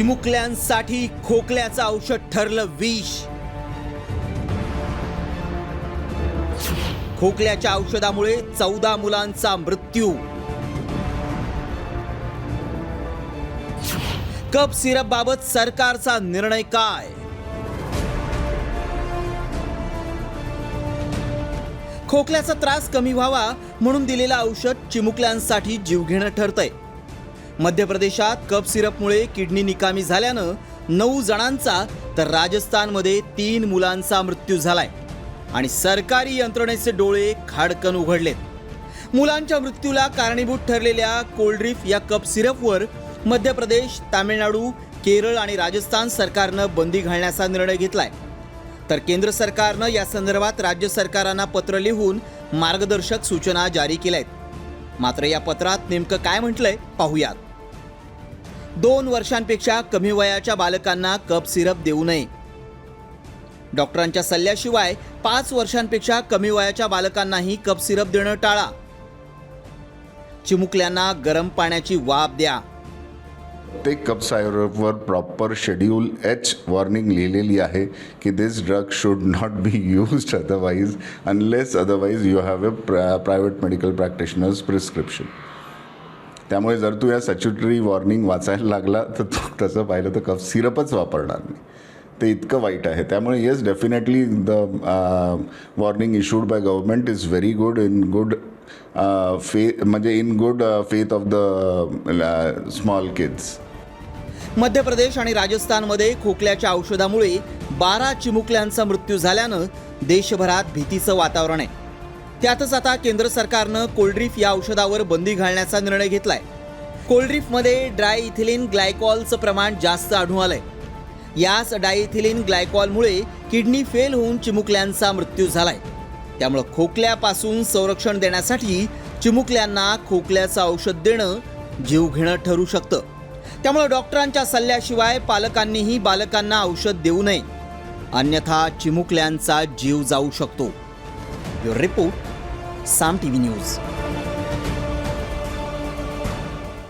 चिमुकल्यांसाठी खोकल्याचं औषध ठरलं विष. खोकल्याच्या औषधामुळे चौदा मुलांचा मृत्यू. कप सिरप बाबत सरकारचा निर्णय काय? खोकल्याचा त्रास कमी व्हावा म्हणून दिलेलं औषध चिमुकल्यांसाठी जीवघेणं ठरतंय. मध्य प्रदेशात कप सिरपमुळे किडनी निकामी झाल्यानं नऊ जणांचा तर राजस्थानमध्ये तीन मुलांचा मृत्यू झालाय. आणि सरकारी यंत्रणेचे डोळे खाडकन उघडलेत. मुलांच्या मृत्यूला कारणीभूत ठरलेल्या कोल्ड्रीफ या कप सिरपवर मध्य प्रदेश तामिळनाडू केरळ आणि राजस्थान सरकारनं बंदी घालण्याचा निर्णय घेतलाय. तर केंद्र सरकारनं या संदर्भात राज्य सरकारांना पत्र लिहून मार्गदर्शक सूचना जारी केल्या आहेत मात्र या पत्रात नेमकं काय म्हटलंय पाहूयात. दोन वर्षांपेक्षा कमी वयाच्या बालकांना कप सिरप देऊ नये. डॉक्टरांच्या सल्ल्याशिवाय पाच वर्षांपेक्षा कमी वयाच्या बालकांनाही कप सिरप देणं टाळा. चिमुकल्यांना गरम पाण्याची वाफ द्या. ते कप सायरपवर प्रॉपर शेड्यूल एच वॉर्निंग लिहिलेली आहे की this drug should not be use otherwise unless otherwise you have a private medical practitioners prescription त्यामुळे जर तू या सच्युटरी वॉर्निंग वाचायला लागला तर तू तसं पाहिलं तर कफ सिरपच वापरणार नाही. ते इतकं वाईट आहे. त्यामुळे yes definitely the warning issued by government is very good in good फे म्हणजे in good faith of the small kids Madhya Pradesh आणि राजस्थानमध्ये खोकल्याच्या औषधामुळे बारा चिमुकल्यांचा मृत्यू झाल्यानं देशभरात भीतीचं वातावरण आहे. त्यातच आता केंद्र सरकारनं कोल्ड्रीफ या औषधावर बंदी घालण्याचा निर्णय घेतलाय. कोल्ड्रीफमध्ये ड्राय इथिलिन ग्लायकॉलचं प्रमाण जास्त आढळून आलंय. याच डायइथिलिन ग्लायकॉलमुळे किडनी फेल होऊन चिमुकल्यांचा मृत्यू झालाय. त्यामुळं खोकल्यापासून संरक्षण देण्यासाठी चिमुकल्यांना खोकल्याचं औषध देणं जीवघेणं ठरू शकतं. त्यामुळं डॉक्टरांच्या सल्ल्याशिवाय पालकांनीही बालकांना औषध देऊ नये. अन्यथा चिमुकल्यांचा जीव जाऊ शकतो. रिपोर्ट. Sam TV News.